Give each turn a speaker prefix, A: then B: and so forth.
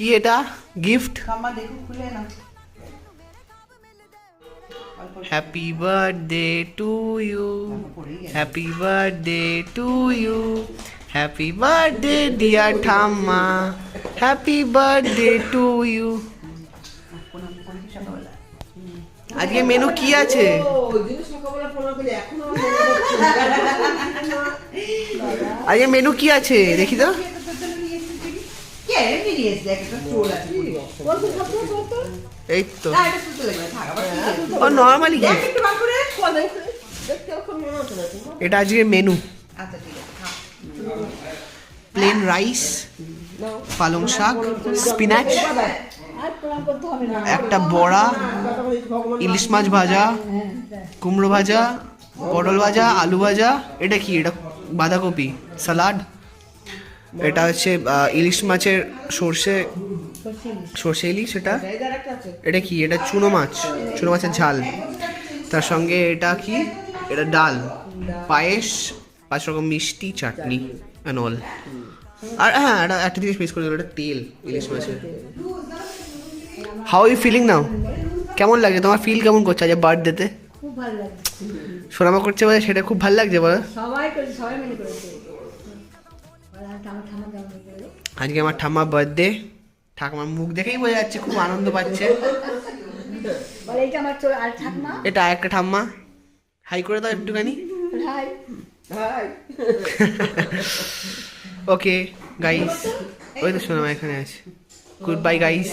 A: কি এটা? Gift happy birthday to you happy birthday to you happy birthday dear ঠাম্মা happy birthday to you আজকে menu কি আছে? আজকে মেনু কি আছে? দেখি তো
B: কে বেরিয়ে এসে একটা চোল আছে পুরো।
A: এই তো।
B: আছে?
A: ও নর্মালি। এটা আজকে মেনু। প্লেন রাইস পালং শাক স্পিনাচ একটা বড়া ইলিশ মাছ ভাজা কুমড়ো ভাজা পটল ভাজা আলু ভাজা। এটা কি? এটা বাঁধাকপি সালাড? এটা হচ্ছে ইলিশ মাছের সর্ষে সর্ষে ইলিশ এটা? এটা কি? এটা চুনো মাছ চুনো মাছের ঝাল। তার সঙ্গে এটা কি? এটা ডাল পায়েস পাঁচ রকম মিষ্টি চাটনি অ্যান্ড অল আর হ্যাঁ এটা একটা জিনিস মিস করে দিল এটা তেল ইলিশ মাছের। হাউ ইউ ফিলিং নাও কেমন লাগছে? তোমার ফিল কেমন করছে আজ বার্থডেতে
C: খুব ভালো লাগছে।
A: সোনামা করছে বলে সেটা খুব ভালো লাগছে বলো।
C: সবাই সবাই মিলে করেছে।
A: আজকে আমার ঠাম্মার বার্থডে ঠাকুমার মুখ দেখেই বোঝা যাচ্ছে, খুব আনন্দ পাচ্ছে। এটা একটা ঠাম্মা। হাই করে দাও একটুখানি। ওকে গাইস ওই তো সোনামা এখানে আছে। Good bye guys